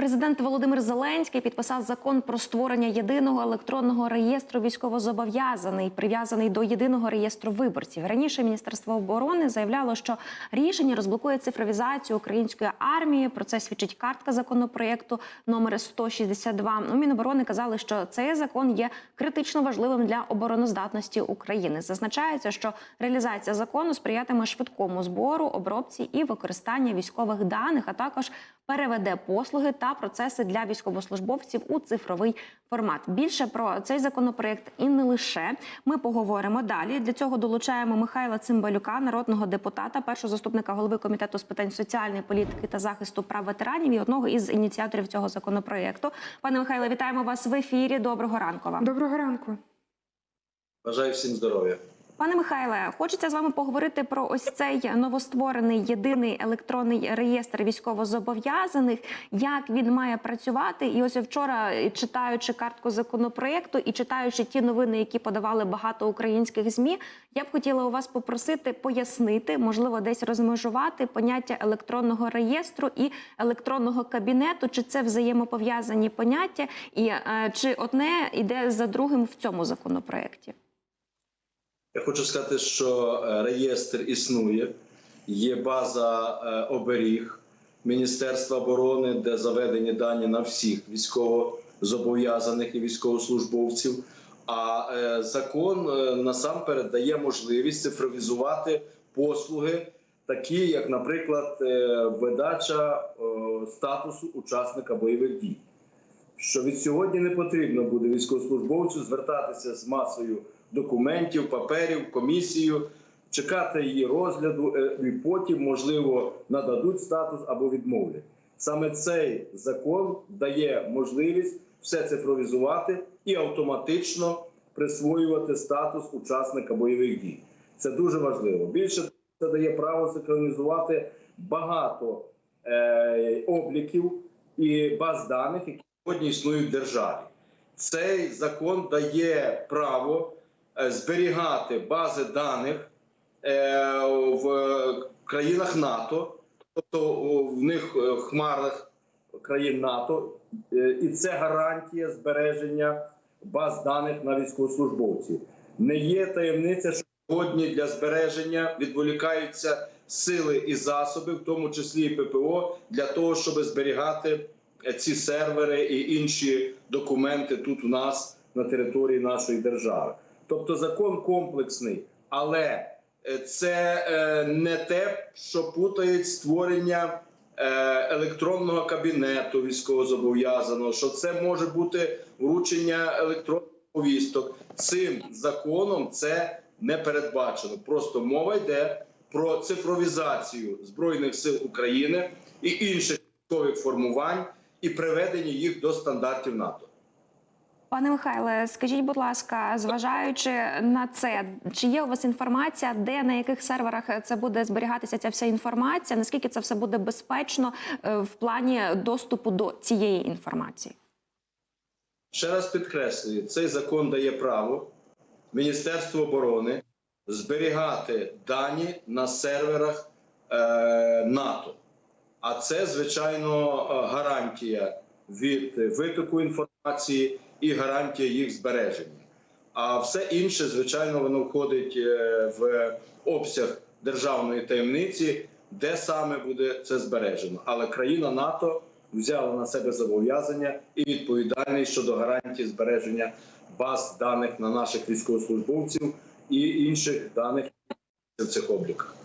Президент Володимир Зеленський підписав закон про створення єдиного електронного реєстру військовозобов'язаний, прив'язаний до єдиного реєстру виборців. Раніше Міністерство оборони заявляло, що рішення розблокує цифровізацію української армії. Про це свідчить картка законопроєкту номер 162. У Міноборони казали, що цей закон є критично важливим для обороноздатності України. Зазначається, що реалізація закону сприятиме швидкому збору, обробці і використання військових даних, а також переведе послуги та процеси для військовослужбовців у цифровий формат. Більше про цей законопроект і не лише ми поговоримо далі. Для цього долучаємо Михайла Цимбалюка, народного депутата, першого заступника голови комітету з питань соціальної політики та захисту прав ветеранів і одного із ініціаторів цього законопроекту. Пане Михайле, вітаємо вас в ефірі. Доброго ранку вам. Доброго ранку. Бажаю всім здоров'я. Пане Михайле, хочеться з вами поговорити про ось цей новостворений єдиний електронний реєстр військовозобов'язаних, як він має працювати. І ось вчора, читаючи картку законопроекту і читаючи ті новини, які подавали багато українських змі, я б хотіла у вас попросити пояснити, можливо, десь розмежувати поняття електронного реєстру і електронного кабінету, чи це взаємопов'язані поняття, і е, чи одне йде за другим в цьому законопроекті. Я хочу сказати, що е, реєстр існує, є база е, оберіг Міністерства оборони, де заведені дані на всіх військовозобов'язаних і військовослужбовців. А е, закон насамперед дає можливість цифровізувати послуги, такі як, наприклад, видача статусу учасника бойових дій. Що від сьогодні не потрібно буде військовослужбовцю звертатися з масою документів, паперів, комісію, чекати її розгляду, е, і потім, можливо, нададуть статус або відмовлять. Саме цей закон дає можливість все цифровізувати і автоматично присвоювати статус учасника бойових дій. Це дуже важливо. Більше це дає право синхронізувати багато е, обліків і баз даних, які сьогодні існують в державі. Цей закон дає право зберігати бази даних е, в країнах НАТО, тобто в них е, в хмарах країн НАТО, Е, і це гарантія збереження баз даних на військовослужбовців. Не є таємниця, що сьогодні для збереження відволікаються сили і засоби, в тому числі і ППО, для того, щоб зберігати е, ці сервери і інші документи тут у нас на території нашої держави. Тобто закон комплексний, але е, це е, не те, що путають створення е, електронного кабінету військовозобов'язаного, що це може бути вручення електронних повісток. Цим законом це не передбачено. Просто мова йде про цифровізацію збройних сил України і інших військових формувань і приведення їх до стандартів НАТО. Пане Михайле, скажіть, будь ласка, зважаючи на це, чи є у вас інформація, де на яких серверах це буде зберігатися ця вся інформація? Наскільки це все буде безпечно е, в плані доступу до цієї інформації? Ще раз підкреслюю, цей закон дає право Міністерству оборони зберігати дані на серверах е, НАТО. А це, звичайно, гарантія від витоку інформації і гарантія їх збереження. А все інше, звичайно, воно входить е, в обсяг державної таємниці, де саме буде це збережено. Але країна НАТО взяла на себе зобов'язання і відповідальність щодо гарантії збереження баз даних на наших військовослужбовців і інших даних в цих обліках.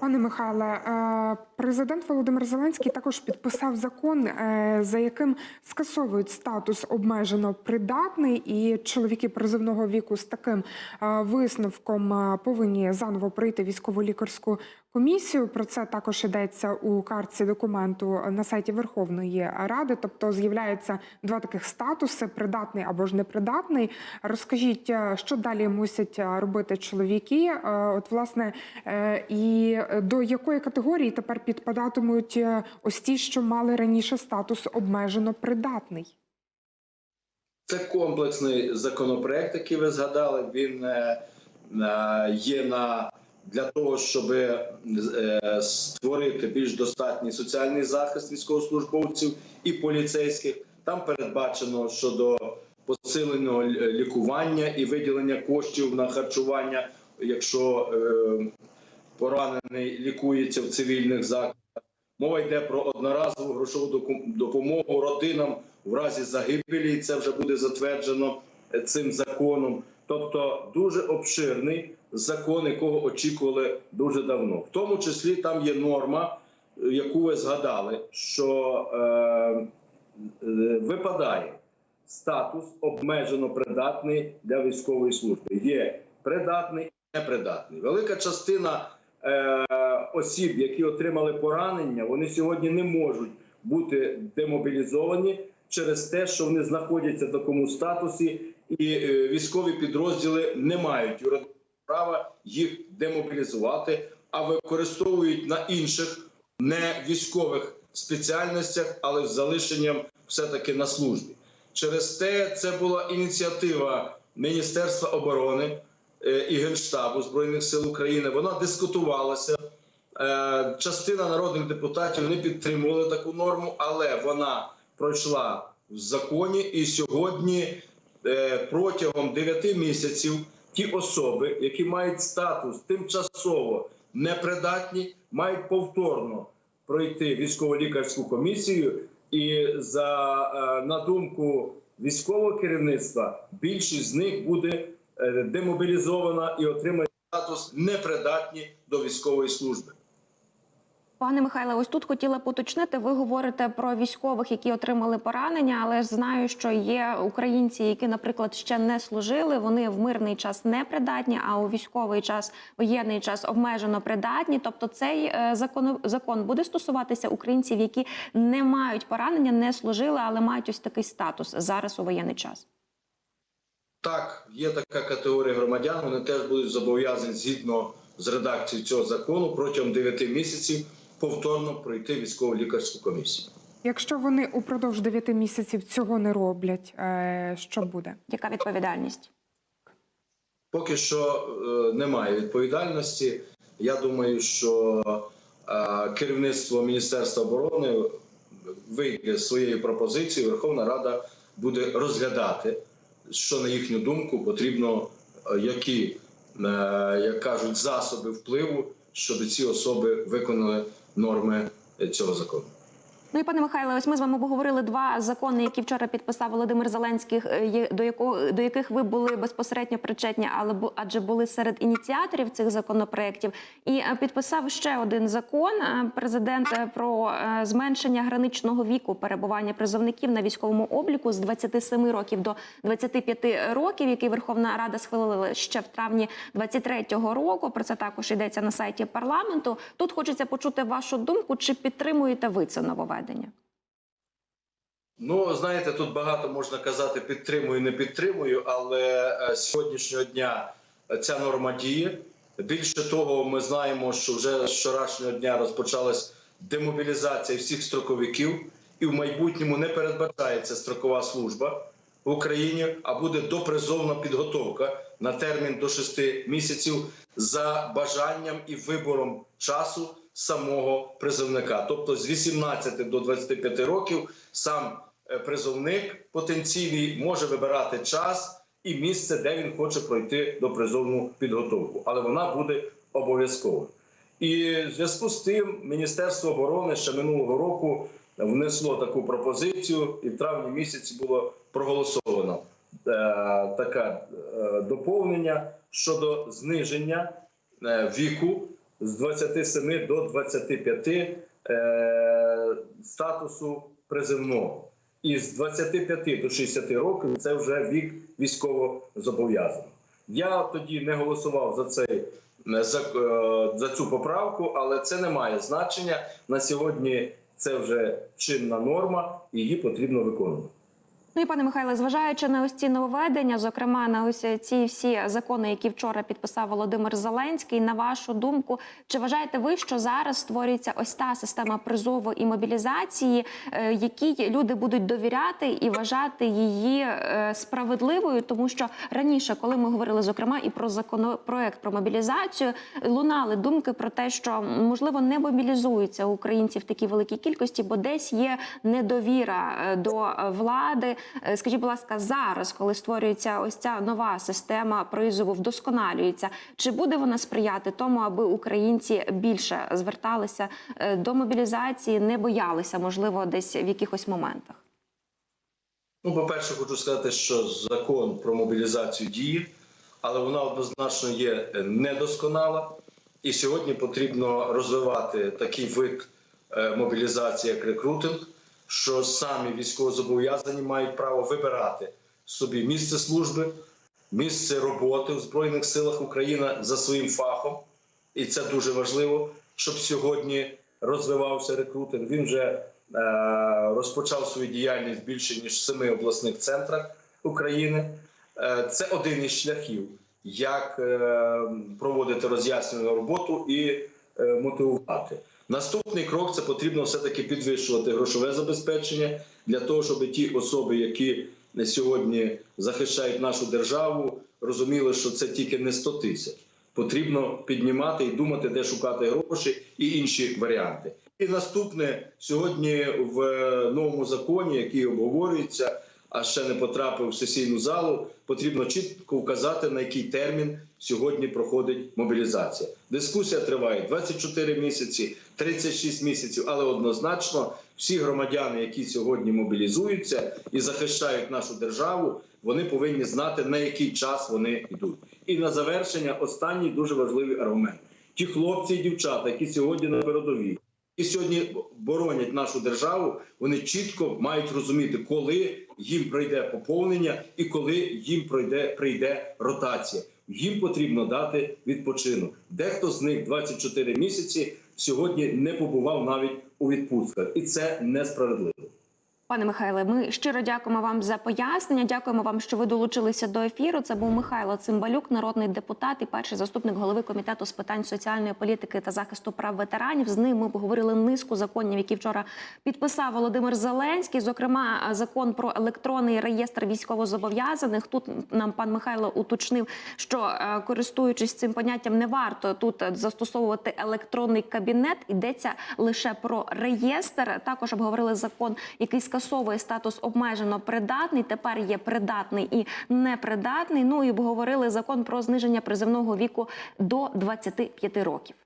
Пане Михайле, е, президент Володимир Зеленський також підписав закон, е, за яким скасовують статус обмежено придатний, і чоловіки призовного віку з таким е, висновком повинні заново пройти військово-лікарську комісію. Про це також йдеться у картці документу на сайті Верховної Ради. Тобто з'являються два таких статуси: придатний або ж непридатний. Розкажіть, е, що далі мусять е, робити чоловіки? Е, От, власне, і до якої категорії тепер підпадатимуть ось ті, що мали раніше статус обмежено придатний? Це комплексний законопроект, який ви згадали. Він є на для того, щоб е, створити більш достатній соціальний захист військовослужбовців і поліцейських. Там передбачено щодо посиленого лікування і виділення коштів на харчування, якщо е, поранений лікується в цивільних закладах. Мова йде про одноразову грошову допомогу родинам в разі загибелі. і Це вже буде затверджено е, цим законом. Тобто дуже обширний закон, якого очікували дуже давно. В тому числі там є норма, е, яку ви згадали, що е, е, випадає статус обмежено придатний для військової служби. Є придатний і непридатний. Велика частина е, осіб, які отримали поранення, вони сьогодні не можуть бути демобілізовані через те, що вони знаходяться в такому статусі, і е, військові підрозділи не мають юридичного права їх демобілізувати, а використовують на інших не військових спеціальностях, але з залишенням все-таки на службі. Через те це була ініціатива Міністерства оборони е, і Генштабу Збройних сил України. Вона дискутувалася. Е, Частина народних депутатів не підтримували таку норму, але вона пройшла в законі. І сьогодні протягом 9 місяців ті особи, які мають статус тимчасово непридатні, мають повторно пройти військово-лікарську комісію. І за е, на думку військового керівництва, більшість з них буде е, демобілізована і отримає статус непридатні до військової служби. Пане Михайле, ось тут хотіла б уточнити. Ви говорите про військових, які отримали поранення, але знаю, що є українці, які, наприклад, ще не служили. Вони в мирний час не придатні, а у військовий час, воєнний час обмежено придатні. Тобто, цей е, закон закон буде стосуватися українців, які не мають поранення, не служили, але мають ось такий статус зараз у воєнний час. Так, є така категорія громадян. Вони теж будуть зобов'язані згідно з редакцією цього закону протягом 9 місяців повторно пройти військово-лікарську комісію. Якщо вони упродовж 9 місяців цього не роблять, е, що буде? Яка відповідальність? Поки що е, немає відповідальності. Я думаю, що е, керівництво Міністерства оборони вийде з своєю пропозицією. Верховна Рада буде розглядати, що на їхню думку потрібно, які як кажуть, засоби впливу, щоб ці особи виконали норми е, цього закону. Ну і пане Михайле, ось ми з вами обговорили два закони, які вчора підписав Володимир Зеленський, е, до якого до яких ви були безпосередньо причетні, але адже були серед ініціаторів цих законопроєктів. І е, підписав ще один закон е, президент про зменшення граничного віку перебування призовників на військовому обліку з 27 років до 25 років, який Верховна Рада схвалила ще в травні 23-го року. Про це також йдеться на сайті парламенту. Тут хочеться почути вашу думку, чи підтримуєте ви це нововведення? Ну, знаєте, тут багато можна казати підтримую, не підтримую, але е, сьогоднішнього дня ця норма діє. Більше того, ми знаємо, що вже з вчорашнього дня розпочалась демобілізація всіх строковиків, і в майбутньому не передбачається строкова служба в Україні, а буде допризовна підготовка на термін до 6 місяців за бажанням і вибором часу самого призовника. Тобто з 18 до 25 років сам е, призовник потенційний може вибирати час і місце, де він хоче пройти до призовну підготовку, але вона буде обов'язковою. І в зв'язку з тим Міністерство оборони ще минулого року внесло таку пропозицію, і в травні місяці було проголосовано е, таке е, доповнення щодо зниження е, віку з 27 до 25 е, статусу призивного. І з 25 до 60 років це вже вік військово зобов'язаний. Я тоді не голосував за цей е, за, е, за цю поправку, але це не має значення. На сьогодні це вже чинна норма, її потрібно виконувати. Ну і пане Михайле, зважаючи на ось ці нововведення, зокрема на ось ці всі закони, які вчора підписав Володимир Зеленський. На вашу думку, чи вважаєте ви, що зараз створюється ось та система призову і мобілізації, е, якій люди будуть довіряти і вважати її е, справедливою? Тому що раніше, коли ми говорили зокрема і про законопроект про мобілізацію, лунали думки про те, що можливо не мобілізуються українці в такій великій кількості, бо десь є недовіра е, до влади. Е, Скажіть, будь ласка, зараз, коли створюється ось ця нова система призову, вдосконалюється, чи буде вона сприяти тому, аби українці більше зверталися е, до мобілізації, не боялися, можливо, десь в якихось моментах? Ну, по-перше, хочу сказати, що закон про мобілізацію діє, але вона однозначно є недосконала. І сьогодні потрібно розвивати такий вид е, мобілізації, як рекрутинг, що самі військовозобов'язані мають право вибирати собі місце служби, місце роботи в Збройних силах України за своїм фахом. І це дуже важливо, щоб сьогодні розвивався рекрутинг. Він вже е, розпочав свою діяльність більше ніж в семи обласних центрах України. Е, це один із шляхів, як е, проводити роз'яснювальну роботу і е, мотивувати. Наступний крок це потрібно все-таки підвищувати грошове забезпечення для того, щоб ті особи, які сьогодні захищають нашу державу, розуміли, що це тільки не 100 тисяч. Потрібно піднімати і думати, де шукати гроші і інші варіанти. І наступне сьогодні в е, новому законі, який обговорюється, а ще не потрапив в сесійну залу, потрібно чітко вказати, на який термін сьогодні проходить мобілізація. Дискусія триває 24 місяці, 36 місяців, але однозначно всі громадяни, які сьогодні мобілізуються і захищають нашу державу, вони повинні знати, на який час вони йдуть. І на завершення останній дуже важливий аргумент: ті хлопці і дівчата, які сьогодні на передовій, і сьогодні боронять нашу державу, вони чітко мають розуміти, коли їм прийде поповнення і коли їм пройде прийде ротація. Їм потрібно дати відпочинок. Дехто з них 24 місяці сьогодні не побував навіть у відпустках, і це несправедливо. Пане Михайле, ми щиро дякуємо вам за пояснення. Дякуємо вам, що ви долучилися до ефіру. Це був Михайло Цимбалюк, народний депутат і перший заступник голови комітету з питань соціальної політики та захисту прав ветеранів. З ним ми обговорили низку законів, які вчора підписав Володимир Зеленський. Зокрема, закон про електронний реєстр військовозобов'язаних. Тут нам пан Михайло уточнив, що е, користуючись цим поняттям, не варто тут застосовувати електронний кабінет. Йдеться лише про реєстр. Також обговорили закон, який скасовує статус обмежено придатний. Тепер є придатний і непридатний. Ну і обговорили закон про зниження призивного віку до 25 років.